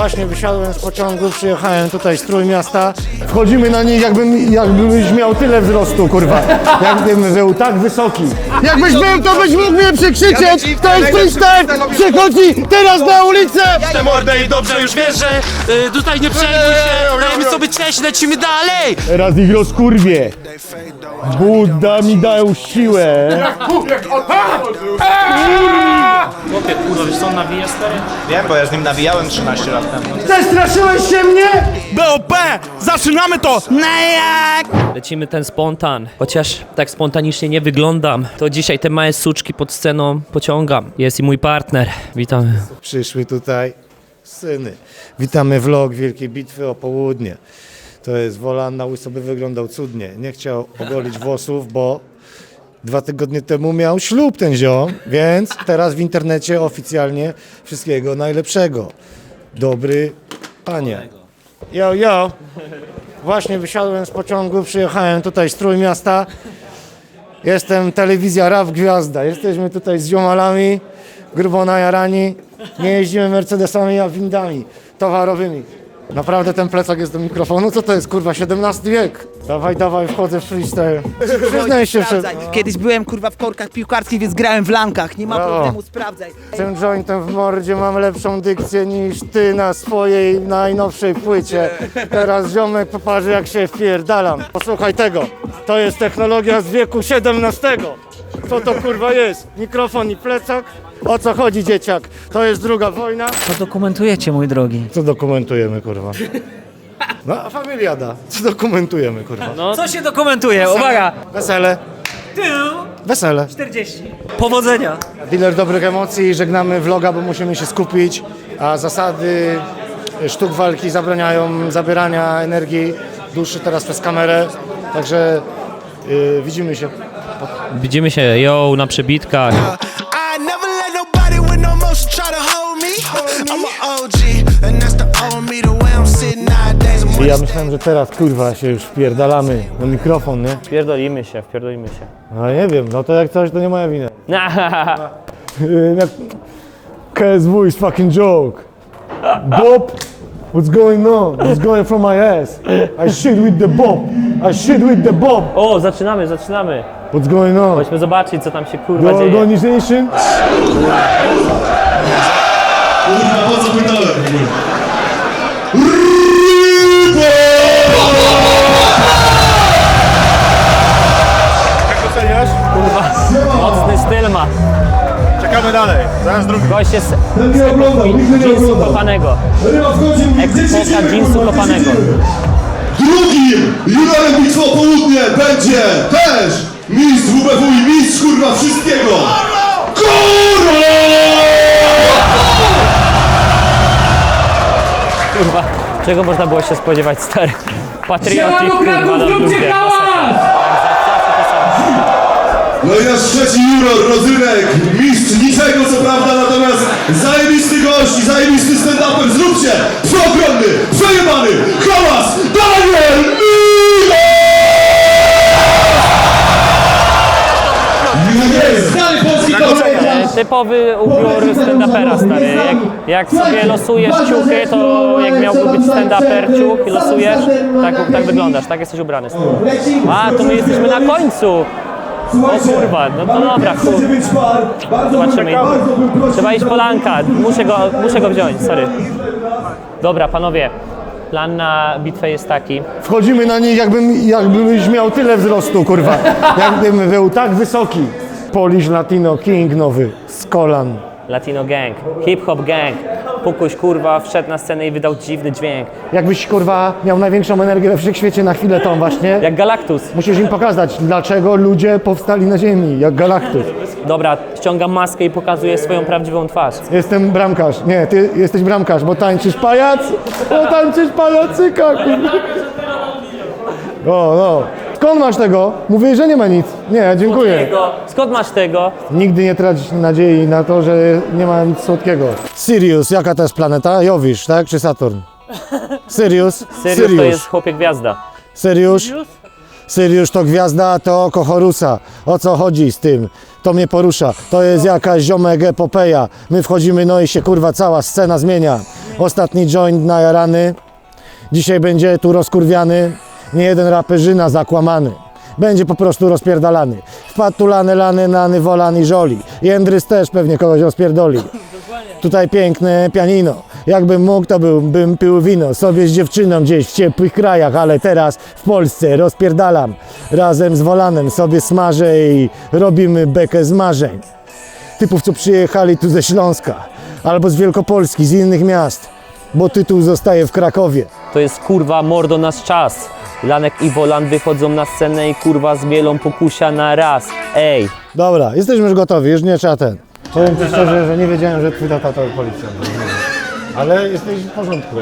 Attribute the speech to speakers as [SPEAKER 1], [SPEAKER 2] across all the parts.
[SPEAKER 1] Właśnie wysiadłem z pociągu, przyjechałem tutaj z Trójmiasta. Wchodzimy na nich, jakbym, jakbyś miał tyle wzrostu, kurwa. Jakbym był tak wysoki. Jakbyś był, to byś mógł mnie przekrzyczeć! To jest freestyle! Przechodzi teraz na ulicę!
[SPEAKER 2] Te mordę i dobrze już wiesz, że y, tutaj nie przejmuj się, dajemy sobie cześć, lecimy dalej!
[SPEAKER 1] Teraz ich rozkurwie. Buddha mi dał siłę.
[SPEAKER 2] Chłopie, kurwa, wiesz co on nawija, stary?
[SPEAKER 3] Wiem, bo ja z nim nawijałem 13 lat temu.
[SPEAKER 1] Zestraszyłeś się mnie?
[SPEAKER 4] BOP! Zaczynamy to! Na jak!
[SPEAKER 5] Lecimy ten spontan. Chociaż tak spontanicznie nie wyglądam, to dzisiaj te małe suczki pod sceną pociągam. Jest i mój partner. Witamy.
[SPEAKER 1] Przyszły tutaj syny. Witamy vlog Wielkiej Bitwy o południe. To jest Wolan, na łyso wyglądał cudnie. Nie chciał ogolić włosów, bo dwa tygodnie temu miał ślub ten ziom, więc teraz w internecie oficjalnie wszystkiego najlepszego. Dobry panie. Yo, yo. Właśnie wysiadłem z pociągu, przyjechałem tutaj z Trójmiasta. Jestem telewizja RAW Gwiazda. Jesteśmy tutaj z ziomalami, grubo najarani. Nie jeździmy Mercedesami, a windami towarowymi. Naprawdę ten plecak jest do mikrofonu? Co to jest, kurwa, XVII wiek? Dawaj, dawaj, wchodzę w freestyle. Przyznaj się, że
[SPEAKER 6] Sprawdzaj. Kiedyś byłem kurwa w korkach piłkarskich, więc grałem w lankach. Nie ma
[SPEAKER 1] Brawo.
[SPEAKER 6] problemu, sprawdzaj.
[SPEAKER 1] tym jointem w mordzie mam lepszą dykcję niż ty na swojej najnowszej płycie. Teraz ziomek poparzy jak się wpierdalam. Posłuchaj tego, to jest technologia z wieku XVII. Co to kurwa jest? Mikrofon i plecak? O co chodzi dzieciak? To jest druga wojna.
[SPEAKER 7] Co dokumentujecie, mój drogi?
[SPEAKER 1] Co dokumentujemy kurwa? No a familiada. Co dokumentujemy kurwa?
[SPEAKER 7] Co się dokumentuje? Uwaga!
[SPEAKER 1] Wesele. Wesele.
[SPEAKER 7] 40. Powodzenia!
[SPEAKER 1] Dealer dobrych emocji, żegnamy vloga, bo musimy się skupić, a zasady sztuk walki zabraniają zabierania energii duszy teraz przez kamerę, także yy, widzimy się.
[SPEAKER 5] Widzimy się, yo, na przebitkach.
[SPEAKER 8] I
[SPEAKER 1] ja myślałem, że teraz kurwa się już wpierdalamy na mikrofon, nie?
[SPEAKER 5] Wpierdolimy się, wpierdolimy się.
[SPEAKER 1] No nie wiem, no to jak coś, to nie moja wina. Jak- KSW is fucking joke. Bob, what's going on? What's going from my ass? I shit with the bob. I shit with the bob.
[SPEAKER 5] O, zaczynamy, zaczynamy.
[SPEAKER 1] What's going on?
[SPEAKER 5] Chodźmy zobaczyć, co tam się kurwa
[SPEAKER 1] The
[SPEAKER 5] dzieje.
[SPEAKER 1] organization?
[SPEAKER 5] Mocny styl ma.
[SPEAKER 3] Czekamy dalej, zaraz drugi.
[SPEAKER 5] Gość jest
[SPEAKER 1] nikt nie
[SPEAKER 5] jeansu kopanego. Epoka jeansu kopanego.
[SPEAKER 9] Drugim jurorem Bitwy o Południe będzie też mistrz WBW i mistrz kurwa wszystkiego! Kurwa!
[SPEAKER 5] Kurwa, czego można było się spodziewać, stary? Patriotik, kurwa, na.
[SPEAKER 9] No i nasz trzeci juror, Rodzynek, mistrz niczego co prawda, natomiast zajebisty gość i zajebisty stand-uper, zróbcie przeogromny, przejebany hałas Daniel Milo! Jest, znany polski komediant!
[SPEAKER 5] E, Typowy ubiór stand-upera, stary. Jak, jak sobie losujesz ciuchy, to jak miałby być stand-uper ciuch i losujesz, tak, tak wyglądasz, tak jesteś ubrany. Stary. A, to my jesteśmy na końcu! O kurwa, no to dobra, chuj. Zobaczymy. Trzeba iść polanka, muszę go, muszę go wziąć, sorry. Dobra, panowie, plan na bitwę jest taki.
[SPEAKER 1] Wchodzimy na nich, jakbym, jakbyś miał tyle wzrostu, kurwa. Jakbym był tak wysoki. Polish Latino King nowy, z kolan.
[SPEAKER 5] Latino Gang, Hip Hop Gang. Pukuś kurwa wszedł na scenę i wydał dziwny dźwięk.
[SPEAKER 1] Jakbyś, kurwa, miał największą energię we wszechświecie na chwilę tą właśnie.
[SPEAKER 5] Jak Galactus.
[SPEAKER 1] Musisz im pokazać, dlaczego ludzie powstali na ziemi, jak Galactus.
[SPEAKER 5] Dobra, ściągam maskę i pokazuję swoją prawdziwą twarz.
[SPEAKER 1] Jestem bramkarz. Nie, ty jesteś bramkarz, bo tańczysz pajac, bo tańczysz pajacyka, kurwa. O, no. Skąd masz tego? Mówię, że nie ma nic. Nie, dziękuję.
[SPEAKER 5] Tego. Skąd masz tego?
[SPEAKER 1] Nigdy nie tracić nadziei na to, że nie ma nic słodkiego. Sirius, jaka to jest planeta? Jowisz, tak? Czy Saturn? Sirius?
[SPEAKER 5] Sirius to jest chłopie gwiazda.
[SPEAKER 1] Syriusz? Syriusz to gwiazda, to oko Horusa. O co chodzi z tym? To mnie porusza. To jest jakaś ziomek epopeja. My wchodzimy, no i się kurwa cała scena zmienia. Ostatni joint najarany. Dzisiaj będzie tu rozkurwiany. Nie jeden raperzyna zakłamany. Będzie po prostu rozpierdalany. Wpadł tu lany, lany, nany, wolan i żoli. Jędrys też pewnie kogoś rozpierdoli. Tutaj piękne pianino. Jakbym mógł, to bym, pił wino sobie z dziewczyną gdzieś w ciepłych krajach, ale teraz w Polsce rozpierdalam. Razem z Wolanem sobie smażę i robimy bekę z marzeń. Typów, co przyjechali tu ze Śląska albo z Wielkopolski, z innych miast, bo tytuł zostaje w Krakowie.
[SPEAKER 5] To jest kurwa mordo nasz czas. Lanek i Wolan wychodzą na scenę i kurwa zmielą pokusia na raz. Ej,
[SPEAKER 1] Dobra, jesteśmy już gotowi, już nie trzeba ten. Powiem Ci szczerze, że nie wiedziałem, że twój tata to policjant. Ale jesteś w porządku.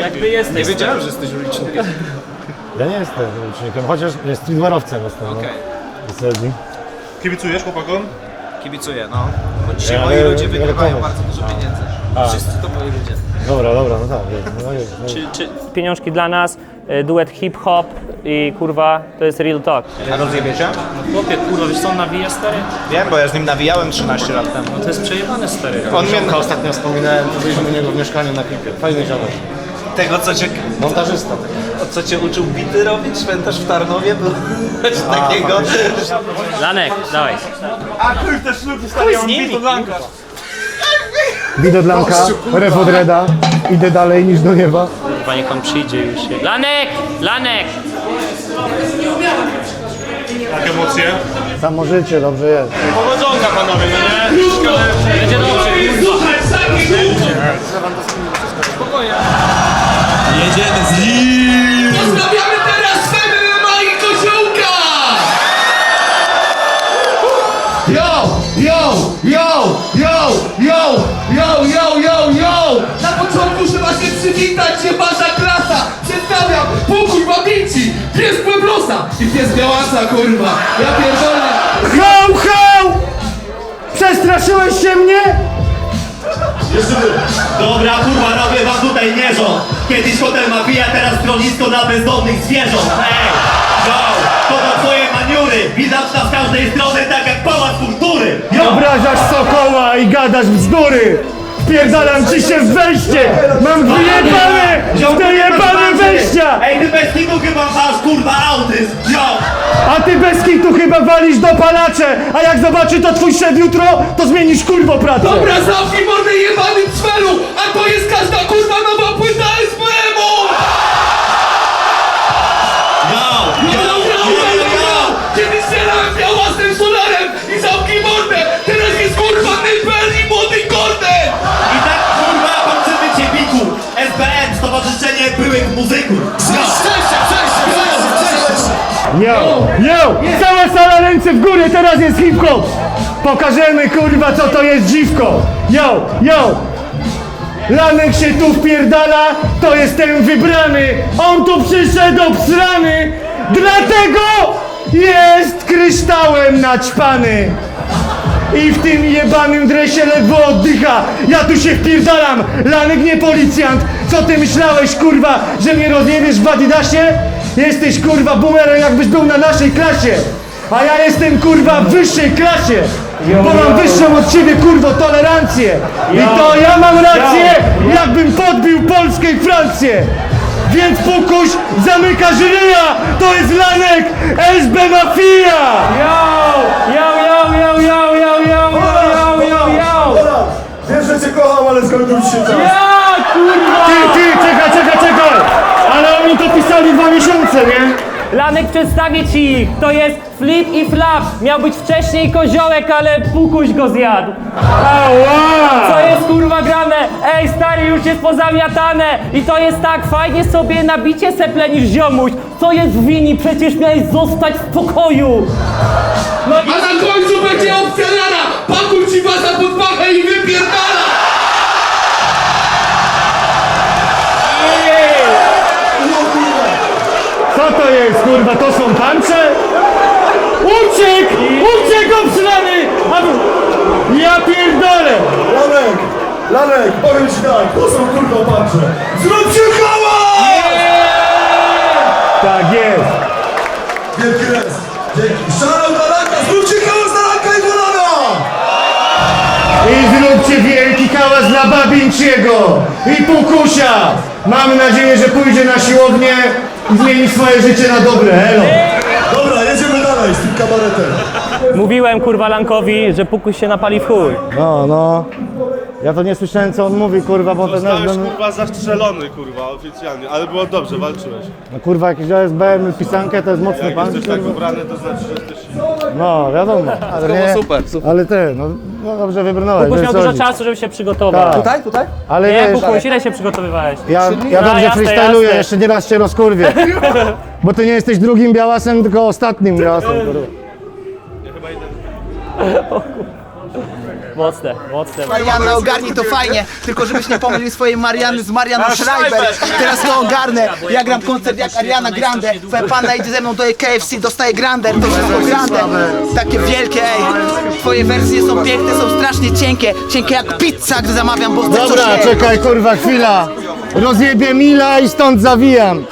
[SPEAKER 5] jakby jesteś.
[SPEAKER 3] Nie wiedziałem, że jesteś ulicznikiem.
[SPEAKER 1] Ja nie jestem ulicznikiem, chociaż jest streetwearowcem jestem.
[SPEAKER 3] Okej.
[SPEAKER 1] No.
[SPEAKER 3] Kibicujesz chłopakom? Kibicuję, no. Bo dzisiaj
[SPEAKER 1] Ale-
[SPEAKER 3] moi ludzie
[SPEAKER 1] ale
[SPEAKER 3] wygrywają bardzo dużo pieniędzy. Wszyscy to moi ludzie.
[SPEAKER 1] Dobra, dobra, no tak. No jest, no jest.
[SPEAKER 5] Czy, czy pieniążki dla nas, duet hip-hop i kurwa, to jest real talk.
[SPEAKER 3] A rozjebiecie?
[SPEAKER 2] Chłopie, kurwa, wiesz co on nawija, stary?
[SPEAKER 3] Wiem, bo ja z nim nawijałem 13 lat temu.
[SPEAKER 2] To jest przejebane, stary.
[SPEAKER 3] On mnie
[SPEAKER 1] ostatnio wspominałem, to byliśmy u niego w mieszkaniu na klipie. Fajny ziomek.
[SPEAKER 3] tego, co cię,
[SPEAKER 1] Montażysta.
[SPEAKER 3] co cię uczył bity robić, cmentarz w Tarnowie, był coś takiego.
[SPEAKER 5] Lanek, dawaj.
[SPEAKER 1] Widodlanka, ref od Reda. Idę dalej niż do nieba.
[SPEAKER 5] Kurwa, niech on przyjdzie już. się- Lanek! Lanek!
[SPEAKER 3] Jak emocje?
[SPEAKER 1] Samo życie, dobrze jest.
[SPEAKER 3] Powodzonka panowie, no nie?
[SPEAKER 5] Będzie dobrze, kurwa.
[SPEAKER 8] Pozdrawiamy teraz MMA i Koziołka! Yo, yo, yo, yo, yo, yo, yo, yo, yo! Na początku trzeba się przywitać, się wasza klasa! Przedstawiam, pokój Babinci, pies Pueblosa i pies Białasa, kurwa! Ja pierdolę!
[SPEAKER 1] Ho, ho! Przestraszyłeś się mnie?
[SPEAKER 10] Dobra, kurwa, robię wam tutaj nierząd. Kiedyś hotel Mafia, teraz schronisko dla bezdomnych zwierząt. Ej, go, to za twoje maniury. Widać nas z każdej strony, tak jak pałac kultury. Jo,
[SPEAKER 1] Obrażasz sokoła i gadasz bzdury! Wpierdalam ci się w wejście! Mam wyjebane! Wyjebane wejścia!
[SPEAKER 10] Ej, ty bez kitu chyba masz, kurwa, autyzm. Jo,
[SPEAKER 1] A ty bez kitu chyba walisz dopalacze! A jak zobaczy to twój szef jutro, to zmienisz kurwo pracę!
[SPEAKER 8] Dobra, zamknij mordę jebany cwelu! A to jest każda kurwa nowa
[SPEAKER 10] Stowarzyszenie Byłych Muzyków. Jo.
[SPEAKER 1] Yo! Yo! Cała sala ręce w górę, teraz jest hip-hop! Pokażemy kurwa co to jest dziwko! Yo! Yo! Lanek się tu wpierdala, to jest ten wybrany! On tu przyszedł obsrany! Dlatego jest kryształem naćpany! I w tym jebanym dresie ledwo oddycha! Ja tu się wpierdalam! Lanek nie policjant! Co ty myślałeś kurwa, że mnie rozjebiesz w Adidasie? Jesteś kurwa boomerem jakbyś był na naszej klasie! A ja jestem kurwa w wyższej klasie! Bo mam wyższą od ciebie kurwo tolerancję! I to ja mam rację, jakbym podbił Polskę i Francję! Więc Pukuś zamyka żyryja! To jest Lanek SB Mafia!
[SPEAKER 5] Yo! Yo, yo, yo, yo, yo, yo, yo, yo, yo, yo!
[SPEAKER 9] Wiesz, że cię kocham, ale skończył ci się czas.
[SPEAKER 5] Ja, kurwa!
[SPEAKER 1] Ty, ty, czekaj, czekaj, czekaj! Ale oni to pisali dwa miesiące, nie?
[SPEAKER 5] Lanek, przedstawię ci ich! To jest Flip i Flap! Miał być wcześniej koziołek, ale Pukuś go zjadł! Co jest kurwa grane? Ej, stary, już jest pozamiatane! I to jest tak, fajnie sobie nabicie seple niż ziomuś! Co jest w wini? Przecież miałeś zostać w pokoju! No
[SPEAKER 8] A na końcu będzie opcja! Pakuj ci wasza pod pachę i wypierdala!
[SPEAKER 1] Co to jest, kurwa, to są pancze? Uciekł! Uciekł obsrany! A Ja pierdolę!
[SPEAKER 9] Lanek, Lanek, powiem ci tak, to są kurwa pancze. Zróbcie hałas!
[SPEAKER 1] Tak jest!
[SPEAKER 9] Wielki res. Dzięki. Dla Lanka, zróbcie hałas dla Lanka i Wolana!
[SPEAKER 1] I zróbcie wielki hałas dla Babinciego! i Pukusia. Mamy nadzieję, że pójdzie na siłownię i zmieni swoje życie na dobre. Elo.
[SPEAKER 9] Dobra, jedziemy dalej z tym kabaretem.
[SPEAKER 5] Mówiłem kurwa Lankowi, że Pukuś się napali w chuj.
[SPEAKER 1] No, no. Ja to nie słyszałem, co on mówi, kurwa, bo ten
[SPEAKER 11] Zostałeś
[SPEAKER 1] nazwę...
[SPEAKER 11] kurwa zastrzelony kurwa oficjalnie, ale było dobrze, walczyłeś.
[SPEAKER 1] No, kurwa, jakiś OSBM, pisankę, to jest mocny
[SPEAKER 11] Jak
[SPEAKER 1] pan.
[SPEAKER 11] jesteś tak
[SPEAKER 1] kurwa.
[SPEAKER 11] ubrany, to znaczy, że jesteś.
[SPEAKER 1] No, wiadomo. Ale nie,
[SPEAKER 6] super, super.
[SPEAKER 1] Ale ty, no, no dobrze wybrnąłeś. Wiesz,
[SPEAKER 5] miał dużo
[SPEAKER 1] chodzi.
[SPEAKER 5] czasu, żeby się przygotować.
[SPEAKER 1] Tak.
[SPEAKER 6] Tutaj, tutaj?
[SPEAKER 1] Ale
[SPEAKER 5] Nie,
[SPEAKER 1] wiesz,
[SPEAKER 5] Pukuś, ile się przygotowywałeś?
[SPEAKER 1] ja, ja dobrze
[SPEAKER 5] jasne,
[SPEAKER 1] freestyluję,
[SPEAKER 5] jasne.
[SPEAKER 1] jeszcze nie raz cię rozkurwię. Bo ty nie jesteś drugim białasem, tylko ostatnim białasem, kurwa.
[SPEAKER 5] Mocne, mocne.
[SPEAKER 6] Marianna, ogarnij to fajnie, tylko żebyś nie pomylił swojej Marianny z Marianą Schreiber. Teraz to ogarnę. Ja gram koncert jak Ariana Grande. Twoja panna idzie ze mną do KFC, dostaje Grander, to wszystko Grande. Takie wielkie, ej. Twoje wersje są piękne, są strasznie cienkie. Cienkie jak pizza, gdy zamawiam, bo chcę coś
[SPEAKER 1] Dobra,
[SPEAKER 6] jeść.
[SPEAKER 1] czekaj, kurwa, chwila. Rozjebię Mila i stąd zawijam.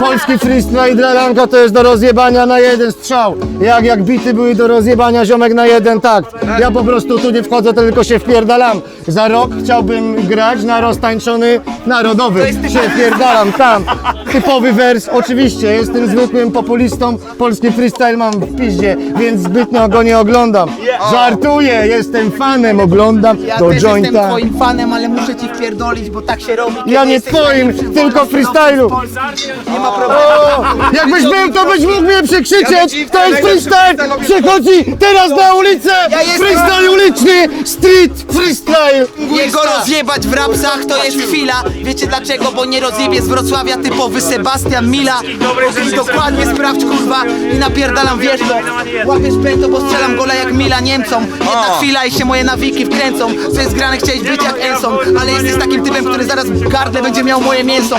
[SPEAKER 1] Polski freestyle dla Lanka to jest do rozjebania na jeden strzał. Jak, jak bity były do rozjebania ziomek na jeden takt. Ja po prostu tu nie wchodzę, tylko się wpierdalam. Za rok chciałbym grać na roztańczony narodowy. Się wpierdalam tam. Typowy wers, oczywiście, jestem zwykłym populistą. Polski freestyle mam w piździe, więc zbytnio go nie oglądam. Żartuję, jestem fanem, oglądam
[SPEAKER 6] Ja
[SPEAKER 1] do
[SPEAKER 6] też jestem twoim fanem, ale muszę ci wpierdolić, bo tak się robi.
[SPEAKER 1] Ja nie
[SPEAKER 6] jesteś
[SPEAKER 1] twoim, tylko freestylu.
[SPEAKER 6] Nie ma problemu.
[SPEAKER 1] Jakbyś był, to byś mógł mnie przekrzyczeć! To jest freestyle! Przechodzi teraz na ulicę! Freestyle uliczny! Street freestyle!
[SPEAKER 6] Jego rozjebać w rapsach to jest chwila Wiecie dlaczego? Bo nie rozjebie z Wrocławia typowy Sebastian Mila I dokładnie sprawdź kurwa i napierdalam wierzbo Łapiesz pęto, bo strzelam gola jak Mila Niemcom Jedna chwila i się moje nawiki wkręcą Co jest grane, chciałeś być jak Enson Ale jesteś takim typem, który zaraz w gardle będzie miał moje mięso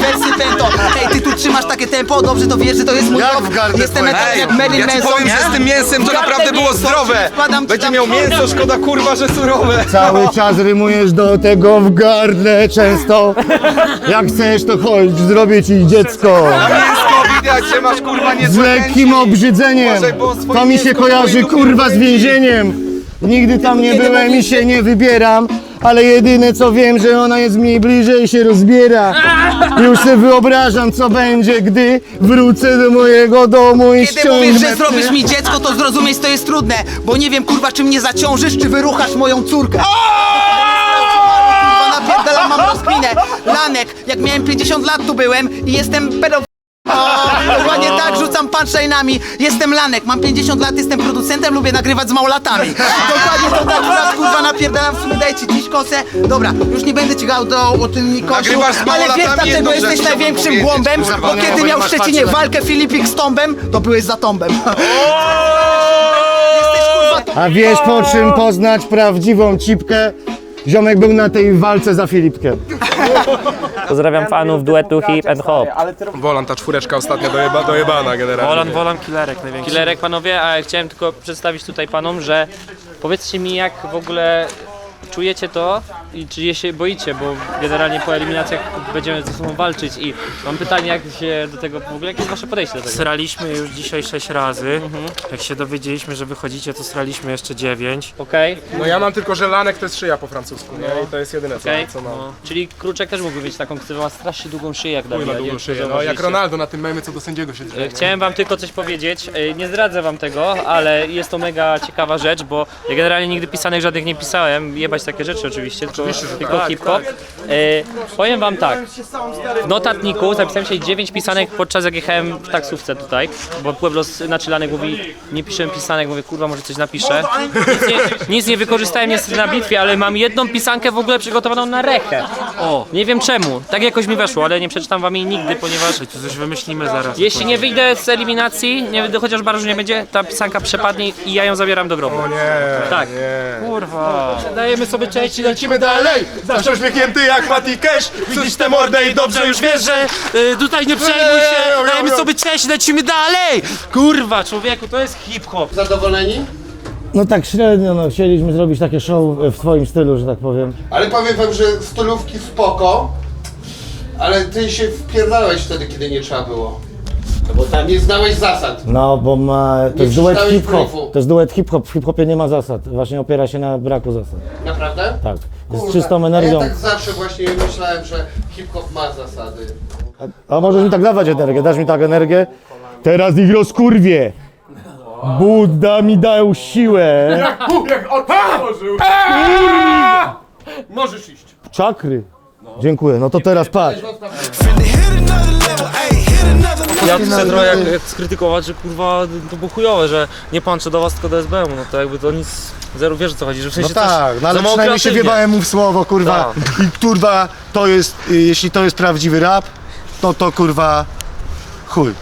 [SPEAKER 6] wersy pęto Ej, ty tu trzymasz takie tempo, dobrze to wiesz, że to jest mój
[SPEAKER 1] Jak
[SPEAKER 6] rok.
[SPEAKER 1] w gardle
[SPEAKER 6] Jestem
[SPEAKER 1] twoje?
[SPEAKER 6] metody jak Marilyn
[SPEAKER 8] ja ci
[SPEAKER 6] Manson
[SPEAKER 8] powiem, że z tym mięsem to naprawdę było
[SPEAKER 6] mięso,
[SPEAKER 8] zdrowe.
[SPEAKER 6] czyli wkładam ci
[SPEAKER 8] Będzie
[SPEAKER 6] tam-
[SPEAKER 8] miał mięso, szkoda kurwa, że surowe.
[SPEAKER 1] Cały czas rymujesz do tego w gardle często. Jak chcesz, to chodź, zrobię ci dziecko.
[SPEAKER 8] Mięsko widać, że masz kurwa nie
[SPEAKER 1] Z lekkim obrzydzeniem.
[SPEAKER 8] Uważaj, bo swoje
[SPEAKER 1] To mi się
[SPEAKER 8] mięsko
[SPEAKER 1] kojarzy
[SPEAKER 8] twoje
[SPEAKER 1] kurwa z więzieniem. Nigdy tam nie byłem i się nie wybieram. Ale jedyne co wiem, że ona jest mniej bliżej i się rozbiera. Już sobie wyobrażam co będzie, gdy wrócę do mojego domu i
[SPEAKER 6] Kiedy mówisz, że
[SPEAKER 1] ściągnę
[SPEAKER 6] zrobisz mi dziecko, to zrozumieć to jest trudne Bo nie wiem kurwa czy mnie zaciążysz, czy wyruchasz moją córkę. Kurwa napierdalam, mam rozkminę Lanek, jak miałem 50 lat tu byłem i jestem pedof... Dokładnie tak, rzucam punchline'ami. Jestem Lanek, mam 50 lat, jestem producentem, lubię nagrywać z małolatami. Dokładnie to tak, raz kurwa napierdalam, w sumie daję ci dziś kosę. Dobra, już nie będę ci gał do o tym Nikosiu
[SPEAKER 8] Nagrywasz z
[SPEAKER 6] Ale
[SPEAKER 8] małolatami,
[SPEAKER 6] dlaczego
[SPEAKER 8] rzecz
[SPEAKER 6] jesteś
[SPEAKER 8] chciałbym
[SPEAKER 6] największym
[SPEAKER 8] powiedzieć,
[SPEAKER 6] głąbem?
[SPEAKER 8] kurwa,
[SPEAKER 6] Bo
[SPEAKER 8] nie,
[SPEAKER 6] kiedy miał w
[SPEAKER 8] masz
[SPEAKER 6] Szczecinie walkę Filipik z Tombem, to byłeś za Tombem. Jesteś kurwa
[SPEAKER 1] A wiesz po czym poznać prawdziwą cipkę? Ziomek był na tej walce za Filipkiem.
[SPEAKER 5] Pozdrawiam fanów duetu Hip and Hop.
[SPEAKER 8] Wolan, ta czwóreczka ostatnio dojeba, dojebana generalnie.
[SPEAKER 2] Wolan, wolan, killerek największy.
[SPEAKER 5] Killerek panowie, a chciałem tylko przedstawić tutaj panom, że powiedzcie mi jak w ogóle czujecie to i czy je się boicie, bo generalnie po eliminacjach będziemy ze sobą walczyć i mam pytanie jak się do tego, w ogóle jakie jest wasze podejście do tego?
[SPEAKER 2] Sraliśmy już dzisiaj 6 razy. Jak się dowiedzieliśmy, że wychodzicie, to sraliśmy jeszcze 9.
[SPEAKER 5] Okej,
[SPEAKER 8] No ja mam tylko, że lanek to jest szyja po francusku, nie? I to jest jedyne co,
[SPEAKER 5] okej.
[SPEAKER 8] co mam.
[SPEAKER 5] No. Czyli Kruczek też mógłby mieć taką ksywę, ma strasznie długą szyję jak
[SPEAKER 8] Chuj
[SPEAKER 5] Dawid.
[SPEAKER 8] długą szyję, no jak. Ronaldo na tym memie, co do sędziego się drze.
[SPEAKER 5] E, Chciałem wam tylko coś powiedzieć, E, nie zdradzę wam tego, ale jest to mega ciekawa rzecz, bo ja generalnie nigdy pisanych żadnych nie pisałem, jebać takie rzeczy oczywiście, tylko, tylko
[SPEAKER 8] tak,
[SPEAKER 5] hip-hop. E, powiem wam tak, w notatniku zapisałem się 9 pisanek podczas jak jechałem w taksówce tutaj, bo Pueblo Lanek mówi, nie piszę pisanek, mówię kurwa może coś napiszę. Nic nie, nic nie wykorzystałem niestety na bitwie, ale mam jedną pisankę w ogóle przygotowaną na rechę. O, nie wiem czemu, tak jakoś mi weszło, ale nie przeczytam wam jej nigdy, ponieważ
[SPEAKER 2] To coś wymyślimy zaraz.
[SPEAKER 5] jeśli nie wyjdę z eliminacji, nie wyjdę, chociaż barażu nie będzie, ta pisanka przepadnie i ja ją zabieram do grobu.
[SPEAKER 8] Nie,
[SPEAKER 5] Tak.
[SPEAKER 8] nie.
[SPEAKER 2] Kurwa. Dajemy sobie cześć i
[SPEAKER 8] Lecimy dalej! Zawsze uśmiechnięty jak Mati Cash!
[SPEAKER 2] Widzisz tę mordę i dobrze już wiesz, że y, tutaj nie przejmuj się, dajemy sobie cześć, lecimy dalej! Kurwa, człowieku, to jest hip-hop.
[SPEAKER 1] No tak średnio, no chcieliśmy zrobić takie show w twoim stylu, że tak powiem.
[SPEAKER 12] Ale powiem wam, że stylówki spoko, ale ty się wpierdałeś wtedy, kiedy nie trzeba było. No bo tam nie znałeś zasad.
[SPEAKER 1] No, bo ma, to
[SPEAKER 12] Nie
[SPEAKER 1] jest duet
[SPEAKER 12] przeczytałeś
[SPEAKER 1] hip-hop.
[SPEAKER 12] briefu.
[SPEAKER 1] To jest duet hip-hop. W hip-hopie nie ma zasad. Właśnie opiera się na braku zasad.
[SPEAKER 12] Naprawdę?
[SPEAKER 1] Tak. z czystą energią.
[SPEAKER 12] Ja tak zawsze właśnie myślałem, że hip-hop ma zasady.
[SPEAKER 1] A możesz mi tak dawać energię, dasz mi tak energię? Teraz ich rozkurwie! Budda mi dał siłę!
[SPEAKER 8] Jak otworzył! Możesz iść.
[SPEAKER 1] Czakry! Dziękuję, no to teraz patrz.
[SPEAKER 5] Ja tu chcę trochę jak, jak skrytykować, że kurwa to było chujowe, że nie panczę do was tylko do SBM, no to jakby to nic, zero wiesz o co chodzi, że w
[SPEAKER 1] No
[SPEAKER 5] sensie też
[SPEAKER 1] tak, no ale przynajmniej się wjebałem mu w słowo, kurwa. I kurwa, to jest, y, jeśli to jest prawdziwy rap, to to kurwa chuj.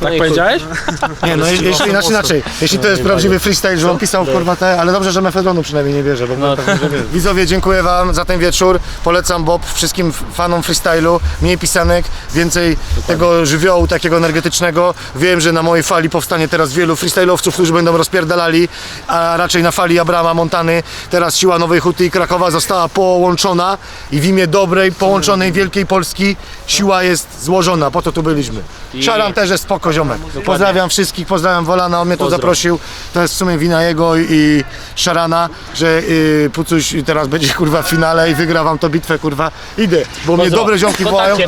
[SPEAKER 5] Tak powiedziałeś?
[SPEAKER 1] Nie, no jeśli, znaczy inaczej, jeśli to jest prawdziwy freestyle, że on pisał kurwa te, ale dobrze, że mefedronu przynajmniej nie bierze, bo no, tak, Widzowie, dziękuję wam za ten wieczór, polecam Bob wszystkim fanom freestylu, mniej pisanek, więcej tego żywiołu takiego energetycznego. Wiem, że na mojej fali powstanie teraz wielu freestylowców, którzy będą rozpierdalali, a raczej na fali Abrama Montany. Teraz siła Nowej Huty i Krakowa została połączona i w imię dobrej, połączonej Wielkiej Polski siła jest złożona, po to tu byliśmy. Szaran też jest spoko ziomek. Pozdrawiam wszystkich, pozdrawiam Wolana, on mnie tu
[SPEAKER 5] Pozdro.
[SPEAKER 1] zaprosił. To jest w sumie wina jego i- Szarana, że y, Pucuś teraz będzie kurwa w finale i wygra wam to bitwę kurwa. Idę, bo mnie
[SPEAKER 5] Pozdro.
[SPEAKER 1] dobre ziomki wołają.
[SPEAKER 5] kontakcie.